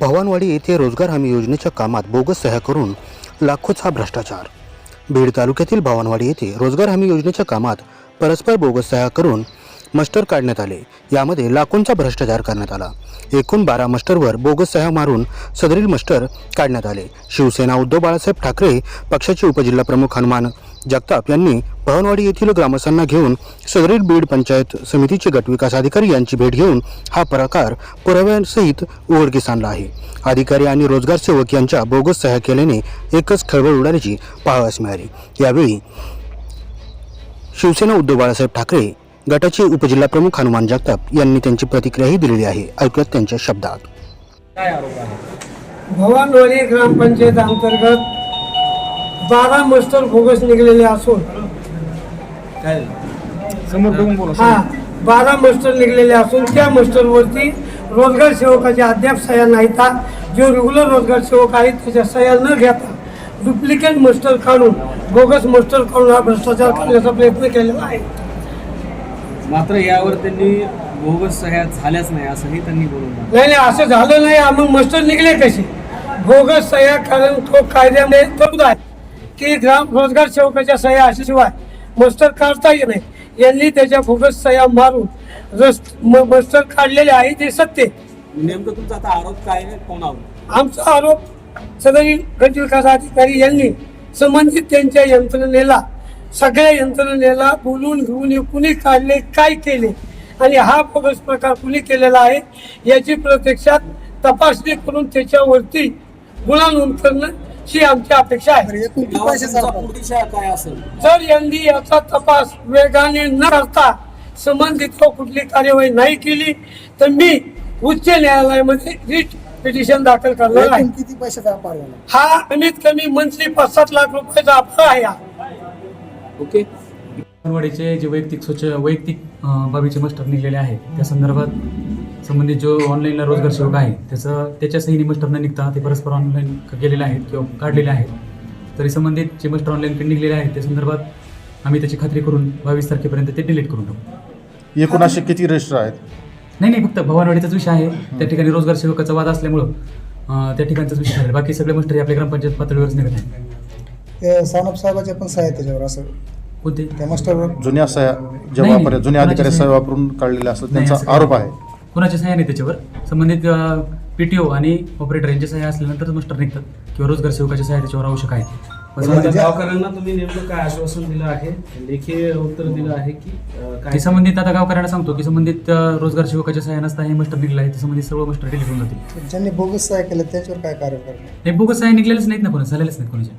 भवानवाडी येथे रोजगार हमी योजनेच्या कामात बोगस सह्या करून लाखोचा भ्रष्टाचार. बीड तालुक्यातील भवानवाडी येथे रोजगार हमी योजनेच्या कामात परस्पर बोगस सह्या करून मस्टर काढण्यात आले. यामध्ये लाखोंचा भ्रष्टाचार करण्यात आला. एकूण बारा मस्टरवर बोगस सह्या मारून सदरील मस्टर काढण्यात आले. शिवसेना उद्धव बाळासाहेब ठाकरे पक्षाचे उपजिल्हा प्रमुख हनुमान जगताप यांनी भवनवाडी येथील ग्रामस्थांना घेऊन सदरील बीड पंचायत समितीचे गटविकास अधिकारी यांची भेट घेऊन हा प्रकार पुराव्यांसहित उघडकीस आणला आहे. अधिकारी आणि रोजगार सेवक यांच्या बोगस सह्या केल्याने एकच खळबळ उडाल्याची पाहावयास मिळाली. यावेळी शिवसेना उद्धव बाळासाहेब ठाकरे गटाचे उपजिल्हा प्रमुख हनुमान जगताप यांनी त्यांची प्रतिक्रियाही दिलेली आहे. ऐकूयात त्यांच्या शब्दात. काय आरोप आहे? भवानवाडी ग्रामपंचायत अंतर्गत बारा मस्टर बोगस निघलेले असून काय? समोर बघून बोला हा बारा मस्टर निघलेले असून त्या मस्टरवरती रोजगार सेवकाच्या अद्याप सह्या नाहीत. जो रेग्युलर रोजगार सेवक आहेत त्याच्या सह्या न घेता डुप्लिकेट मस्टर काढून बोगस मस्टर काढून हा भ्रष्टाचार करण्याचा प्रयत्न केलेला आहे. मात्र यावर त्यांनी बोगस सह्या झाल्याच नाही असंही त्यांनी बोलून नाही नाही असं झालं नाही. मग मस्टर निघले कसे? भोगस सह्या कारण तो कायद्यामध्ये तरतूद आहे. की ग्राम रोजगार सेवकाच्या सह्या असल्याशिवाय मस्टर काढता नाही. यांनी त्याच्या भोगस सह्या मारून मस्टर काढलेले आहे ते सत्य. नेमकं तुमचा आता आरोप काय कोणावर? आमचा आरोप सदरी गट विकास अधिकारी यांनी संबंधित त्यांच्या यंत्रणेला सगळ्या यंत्रणेला बोलून घेऊन कुणी काढले काय केले? आणि हा बोगस प्रकार कुणी केलेला आहे? याची प्रत्यक्षात तपासणी करून त्याच्यावरती गुन्हा नोंद करणं ही आमची अपेक्षा आहे. काय असेल? जर यांनी याचा तपास वेगाने न करता संबंधित कुठली कार्यवाही नाही केली तर मी उच्च न्यायालयामध्ये रिट पिटिशन दाखल करणार आहे. किती पैशाचा व्यापार हा कमीत कमी मंथली पाच सात लाख रुपयाचा अपघात आहे हा. ओके. अंगणवाडीचे जे वैयक्तिक स्वच्छ वैयक्तिक बाबीचे मस्टर निघलेले आहेत त्या संदर्भात संबंधित जो ऑनलाईनला रोजगार सेवक आहे त्याचं त्याच्या सहीने मस्टर न निघता ते परस्पर ऑनलाईन गेलेले आहेत किंवा काढलेले आहेत. तरी संबंधित जे मस्टर ऑनलाईन निघलेले आहेत त्या संदर्भात आम्ही त्याची खात्री करून बावीस तारखेपर्यंत ते डिलीट करून टाकू. एकूण असे किती रजिस्टर आहेत? नाही नाही फक्त भवानवाडीचाच विषय आहे. त्या ठिकाणी रोजगार सेवकाचा वाद असल्यामुळं त्या ठिकाणचाच विषय आहे. बाकी सगळे मस्टर हे आपल्या ग्रामपंचायत पातळीवरच निघत आहे ते सानप साहेबाच्या पण आहेत त्याच्यावर असं. कोणते त्या मास्टरवर जुन्या सह्या नाही, जे नाही. वापर जुन्या कोणाच्या अधिकारी सह्या? सह्या वापरून काढलेले असतात नाही, त्यांचा असं आरोप काही आहे. कोणाच्या सह्या नाही त्याच्यावर? संबंधित पीटीओ आणि ऑपरेटर यांच्या सह्या असल्यानंतर मस्टर निघतात किंवा रोजगार सेवकाच्या सह्या त्याच्यावर आवश्यक आहे. पण म्हणजे गावकऱ्यांना तुम्ही नेमकं काय आश्वासन दिलं आहे? लेखी उत्तर दिलं आहे की अं, ते काय संबंधित आता गावकऱ्यांना सांगतो की संबंधित अं, रोजगार सेवकाच्या सह्या नसता हे मस्टर निघलं आहे ते संबंधित सर्व मस्टर डिलीट होऊन जातील. ज्यांनी बोगस सह्या केल्या त्यांच्यावर काय कार्य करणार हे बोगस सह्या निघलेलेच नाहीत ना कोणी झालेलेच नाहीत कोणाच्या